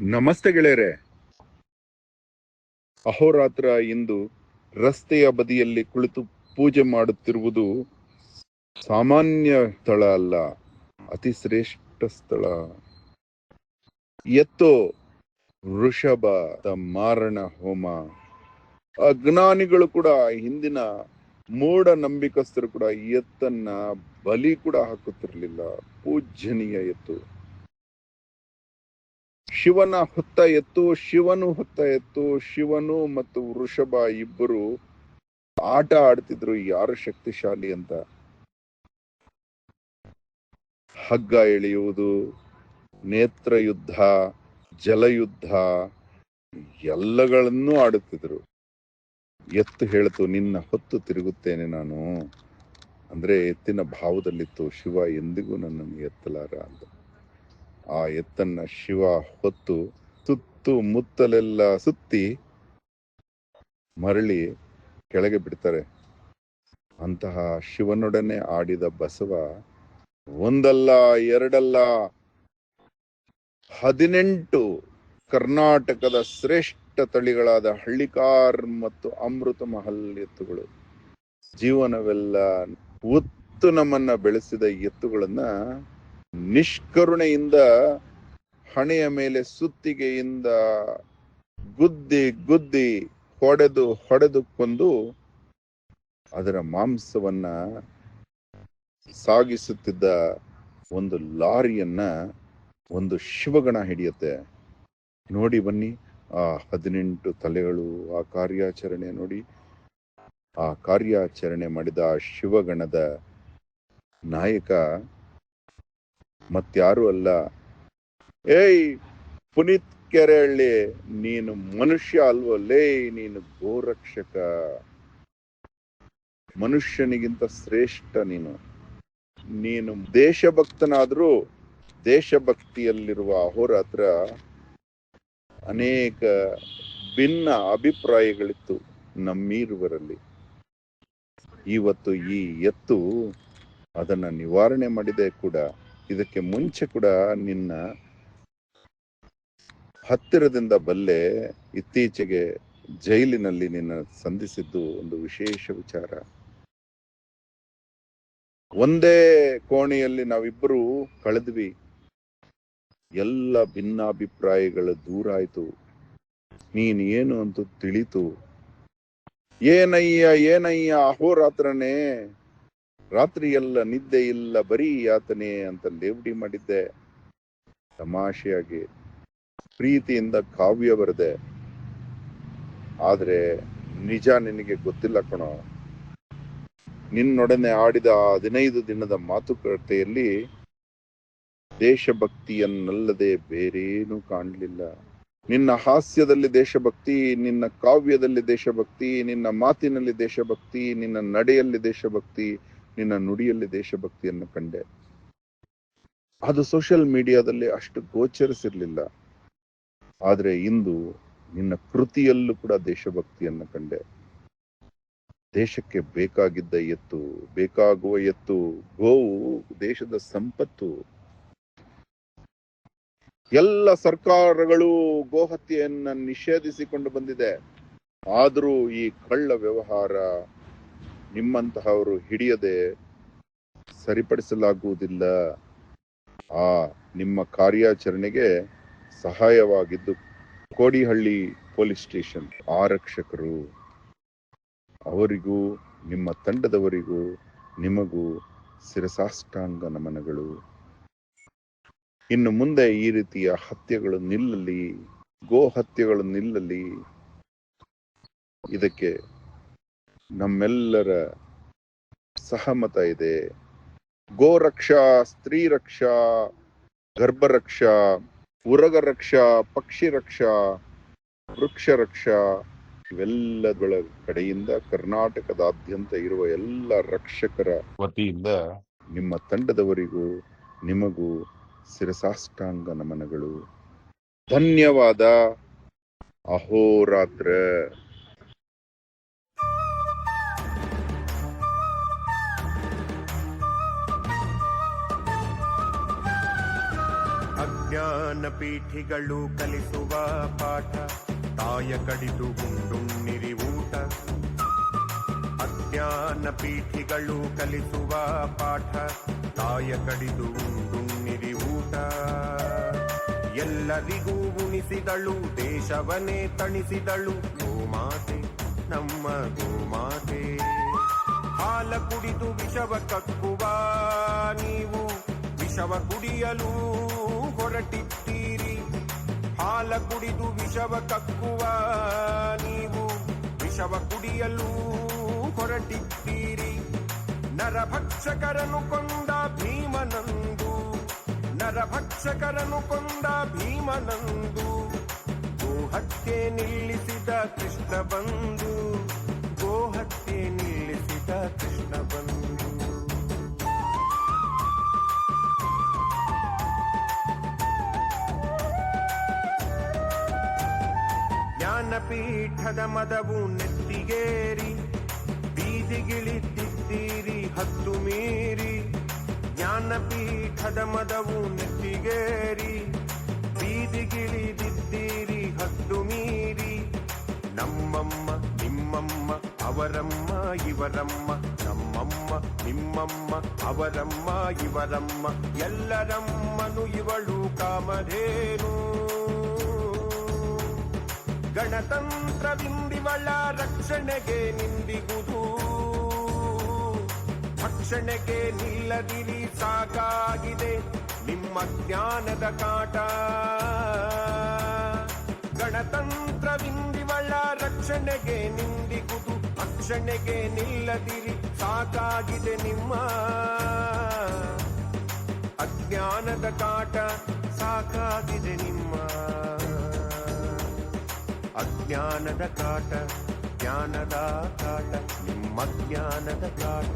ನಮಸ್ತೆ ಗೆಳೆಯರೆ. ಅಹೋರಾತ್ರ ಇಂದು ರಸ್ತೆಯ ಬದಿಯಲ್ಲಿ ಕುಳಿತು ಪೂಜೆ ಮಾಡುತ್ತಿರುವುದು ಸಾಮಾನ್ಯ ಸ್ಥಳ ಅಲ್ಲ, ಅತಿ ಶ್ರೇಷ್ಠ ಸ್ಥಳ. ಎತ್ತೋ ವೃಷಭ ಮಾರಣ ಹೋಮ. ಅಜ್ಞಾನಿಗಳು ಕೂಡ ಹಿಂದಿನ ಮೂಢ ನಂಬಿಕಸ್ಥರು ಕೂಡ ಎತ್ತನ್ನ ಬಲಿ ಕೂಡ ಹಾಕುತ್ತಿರಲಿಲ್ಲ. ಪೂಜ್ಯನೀಯ ಎತ್ತು. ಶಿವನ ಹೊತ್ತ ಎತ್ತು, ಶಿವನು ಹೊತ್ತ ಎತ್ತು, ಶಿವನು ಮತ್ತು ವೃಷಭ ಇಬ್ಬರು ಆಟ ಆಡ್ತಿದ್ರು, ಯಾರು ಶಕ್ತಿಶಾಲಿ ಅಂತ. ಹಗ್ಗ ಎಳೆಯುವುದು, ನೇತ್ರ ಯುದ್ಧ ಜಲಯುದ್ಧ ಎಲ್ಲಗಳನ್ನೂ ಆಡುತ್ತಿದ್ರು. ಎತ್ತು ಹೇಳ್ತು, ನಿನ್ನ ಹೊತ್ತು ತಿರುಗುತ್ತೇನೆ ನಾನು. ಅಂದ್ರೆ ಎತ್ತಿನ ಭಾವದಲ್ಲಿತ್ತು, ಶಿವ ಎಂದಿಗೂ ನನ್ನನ್ನು ಎತ್ತಲಾರ ಅಂತ. ಆ ಎತ್ತನ್ನ ಶಿವ ಹೊತ್ತು ಸುತ್ತು ಮುತ್ತಲೆಲ್ಲ ಸುತ್ತಿ ಮರಳಿ ಕೆಳಗೆ ಬಿಡ್ತಾರೆ. ಅಂತಹ ಶಿವನೊಡನೆ ಆಡಿದ ಬಸವ ಒಂದಲ್ಲ ಎರಡಲ್ಲ ಹದಿನೆಂಟು ಕರ್ನಾಟಕದ ಶ್ರೇಷ್ಠ ತಳಿಗಳಾದ ಹಳ್ಳಿಕಾರ್ ಮತ್ತು ಅಮೃತ ಮಹಲ್ ಎತ್ತುಗಳು. ಜೀವನವೆಲ್ಲ ಒತ್ತು ನಮ್ಮನ್ನ ಬೆಳೆಸಿದ ಎತ್ತುಗಳನ್ನ ನಿಷ್ಕರುಣೆಯಿಂದ, ಹಣೆಯ ಮೇಲೆ ಸುತ್ತಿಗೆಯಿಂದ ಗುದ್ದಿ ಗುದ್ದಿ ಹೊಡೆದು ಹೊಡೆದು ಕೊಂದು ಅದರ ಮಾಂಸವನ್ನ ಸಾಗಿಸುತ್ತಿದ್ದ ಒಂದು ಲಾರಿಯನ್ನ ಒಂದು ಶಿವಗಣ ಹಿಡಿಯುತ್ತೆ. ನೋಡಿ ಬನ್ನಿ, ಆ ಹದಿನೆಂಟು ತಲೆಗಳು, ಆ ಕಾರ್ಯಾಚರಣೆ ನೋಡಿ. ಆ ಕಾರ್ಯಾಚರಣೆ ಮಾಡಿದ ಆ ಶಿವಗಣದ ನಾಯಕ ಮತ್ಯಾರು ಅಲ್ಲ. ಏಯ್, ಪುನೀತ್ ಕೆರೆಹಳ್ಳಿ ನೀನು ಮನುಷ್ಯ ಅಲ್ವೋ? ಲೇ ನೀನು ಗೋರಕ್ಷಕ. ಮನುಷ್ಯನಿಗಿಂತ ಶ್ರೇಷ್ಠ ನೀನು. ನೀನು ದೇಶಭಕ್ತನಾದ್ರೂ ದೇಶಭಕ್ತಿಯಲ್ಲಿರುವ ಅಹೋರಾತ್ರ ಅನೇಕ ಭಿನ್ನ ಅಭಿಪ್ರಾಯಗಳಿತ್ತು ನಮ್ಮೀರುವರಲ್ಲಿ. ಇವತ್ತು ಈ ಎತ್ತು ಅದನ್ನ ನಿವಾರಣೆ ಮಾಡಿದೆ ಕೂಡ. ಇದಕ್ಕೆ ಮುಂಚೆ ಕೂಡ ನಿನ್ನ ಹತ್ತಿರದಿಂದ ಬಲ್ಲೆ ಇತ್ತೀಚೆಗೆ ಜೈಲಿನಲ್ಲಿ ನಿನ್ನ ಸಂಧಿಸಿದ್ದು ಒಂದು ವಿಶೇಷ ವಿಚಾರ. ಒಂದೇ ಕೋಣೆಯಲ್ಲಿ ನಾವಿಬ್ಬರು ಕಳೆದ್ವಿ. ಎಲ್ಲ ಭಿನ್ನಾಭಿಪ್ರಾಯಗಳು ದೂರ ಆಯ್ತು ನೀನ್ ಏನು ಅಂತ ತಿಳಿತು. ಏನಯ್ಯ ಏನಯ್ಯ, ಅಹೋರಾತ್ರನೇ ರಾತ್ರಿ ಎಲ್ಲ ನಿದ್ದೆ ಇಲ್ಲ, ಬರೀ ಯಾತನೆ ಅಂತ ಲೇವಡಿ ಮಾಡಿದ್ದೆ. ತಮಾಷೆಯಾಗಿ ಪ್ರೀತಿಯಿಂದ ಕಾವ್ಯ ಬರೆದೆ. ಆದ್ರೆ ನಿಜ ನಿನಗೆ ಗೊತ್ತಿಲ್ಲ ಕಣೋ. ನಿನ್ನೊಡನೆ ಆಡಿದ ಹದಿನೈದು ದಿನದ ಮಾತುಕತೆಯಲ್ಲಿ ದೇಶಭಕ್ತಿಯನ್ನಲ್ಲದೆ ಬೇರೇನೂ ಕಾಣಲಿಲ್ಲ. ನಿನ್ನ ಹಾಸ್ಯದಲ್ಲಿ ದೇಶಭಕ್ತಿ, ನಿನ್ನ ಕಾವ್ಯದಲ್ಲಿ ದೇಶಭಕ್ತಿ, ನಿನ್ನ ಮಾತಿನಲ್ಲಿ ದೇಶಭಕ್ತಿ, ನಿನ್ನ ನಡೆಯಲ್ಲಿ ದೇಶಭಕ್ತಿ ನಿನ್ನ ನುಡಿಯಲ್ಲಿ ದೇಶಭಕ್ತಿಯನ್ನು ಕಂಡೆ. ಅದು ಸೋಷಿಯಲ್ ಮೀಡಿಯಾದಲ್ಲಿ ಅಷ್ಟು ಗೋಚರಿಸಿರ್ಲಿಲ್ಲ. ಆದ್ರೆ ಇಂದು ನಿನ್ನ ಕೃತಿಯಲ್ಲೂ ಕೂಡ ದೇಶಭಕ್ತಿಯನ್ನು ಕಂಡೆ. ದೇಶಕ್ಕೆ ಬೇಕಾಗಿದ್ದ ಎತ್ತು, ಬೇಕಾಗುವ ಎತ್ತು, ಗೋವು, ದೇಶದ ಸಂಪತ್ತು. ಎಲ್ಲ ಸರ್ಕಾರಗಳು ಗೋಹತ್ಯೆಯನ್ನ ನಿಷೇಧಿಸಿಕೊಂಡು ಬಂದಿದೆ. ಆದರೂ ಈ ಕಳ್ಳ ವ್ಯವಹಾರ ನಿಮ್ಮಂತಹವರು ಹಿಡಿಯದೆ ಸರಿಪಡಿಸಲಾಗುವುದಿಲ್ಲ. ಆ ನಿಮ್ಮ ಕಾರ್ಯಾಚರಣೆಗೆ ಸಹಾಯವಾಗಿದ್ದು ಕೋಡಿಹಳ್ಳಿ ಪೊಲೀಸ್ ಸ್ಟೇಷನ್ ಆರಕ್ಷಕರು. ಅವರಿಗೂ, ನಿಮ್ಮ ತಂಡದವರಿಗೂ, ನಿಮಗೂ ಶಿರಸಾಷ್ಟಾಂಗ ನಮನಗಳು. ಇನ್ನು ಮುಂದೆ ಈ ರೀತಿಯ ಹತ್ಯೆಗಳು ನಿಲ್ಲಲಿ ಗೋ ಹತ್ಯೆಗಳು ನಿಲ್ಲಲಿ. ಇದಕ್ಕೆ ನಮ್ಮೆಲ್ಲರ ಸಹಮತ ಇದೆ. ಗೋರಕ್ಷಾ ಸ್ತ್ರೀ ರಕ್ಷಾ ಗರ್ಭರಕ್ಷಾ ಉರಗ ರಕ್ಷಾ ಪಕ್ಷಿ ರಕ್ಷಾ ವೃಕ್ಷ ರಕ್ಷಾ ಇವೆಲ್ಲದೊಳ ಕಡೆಯಿಂದ ಕರ್ನಾಟಕದಾದ್ಯಂತ ಇರುವ ಎಲ್ಲ ರಕ್ಷಕರ ವತಿಯಿಂದ ನಿಮ್ಮ ತಂಡದವರಿಗೂ ನಿಮಗೂ ಶಿರಸಾಷ್ಟಾಂಗ ನಮನಗಳು. ಧನ್ಯವಾದ. ಅಹೋರಾತ್ರ. ಅಜ್ಞಾನ ಪೀಠಿಗಳು ಕಲಿಸುವ ಪಾಠ. ತಾಯ ಕಡಿದು ಗುಂಡುಣ್ಣಿರಿ ಊಟ. ಅಜ್ಞಾನ ಪೀಠಿಗಳು ಕಲಿಸುವ ಪಾಠ. ತಾಯ ಕಡಿದು ಗುಂಡುಣ್ಣಿರಿ ಊಟ. ಎಲ್ಲರಿಗೂ ಉಣಿಸಿದಳು ದೇಶವನೇ ತಣಿಸಿದಳು. ಗೋಮಾತೆ, ನಮ್ಮ ಗೋಮಾತೆ. ಹಾಲ ಕುಡಿದು ವಿಷವ ಕಕ್ಕುವ ನೀವು. ವಿಷವ ಕುಡಿಯಲು ಹೊರಟಿದ್ದೀರಿ ಹಾಲ ಕುಡಿದು ವಿಷವ ಕಕ್ಕುವ ನೀವು ವಿಷವ ಕುಡಿಯಲು ಹೊರಟಿದ್ದೀರಿ ನರಭಕ್ಷಕರನು ಕೊಂದ ಭೀಮನಂದು ನರಭಕ್ಷಕರನು ಕೊಂದ ಭೀಮನಂದು ಗೋಹತ್ಯೆ ನಿಲ್ಲಿಸಿದ ಕೃಷ್ಣ ಬಂದು ಗೋಹತ್ಯೆ ನಿಲ್ಲಿಸಿದ ಕೃಷ್ಣ ಜ್ಞಾನಪೀಠದ ಮದವು ನೆತ್ತಿಗೇರಿ, ಬೀದಿಗಿಳಿದಿದ್ದೀರಿ, ಹತ್ತು ಮೀರಿ. ಜ್ಞಾನಪೀಠದ ಮದವು ನೆತ್ತಿಗೇರಿ, ಬೀದಿಗಿಳಿದಿದ್ದೀರಿ, ಹತ್ತು ಮೀರಿ. ನಮ್ಮಮ್ಮ, ನಿಮ್ಮಮ್ಮ, ಅವರಮ್ಮ, ಇವರಮ್ಮ. ನಮ್ಮಮ್ಮ, ನಿಮ್ಮಮ್ಮ, ಅವರಮ್ಮ, ಇವರಮ್ಮ. ಎಲ್ಲರಮ್ಮನು ಇವಳು ಕಾಮಧೇನು. ಗಣತಂತ್ರವಿಂದಿವಳ ರಕ್ಷಣೆಗೆ ನಿಂದಿಗುದು ಭಕ್ಷಣೆಗೆ ನಿಲ್ಲದಿರಿ, ಸಾಕಾಗಿದೆ ನಿಮ್ಮ ಜ್ಞಾನದ ಕಾಟ. ಗಣತಂತ್ರವಿಂದಿವಳ ರಕ್ಷಣೆಗೆ ನಿಂದಿಗುದು ಭಕ್ಷಣೆಗೆ ನಿಲ್ಲದಿರಿ, ಸಾಕಾಗಿದೆ ನಿಮ್ಮ ಅಜ್ಞಾನದ ಕಾಟ. ಸಾಕಾಗಿದೆ ನಿಮ್ಮ ಅಜ್ಞಾನದ ಕಾಟ ಜ್ಞಾನದ ಕಾಟ ನಿಮ್ಮ ಜ್ಞಾನದ ಕಾಟ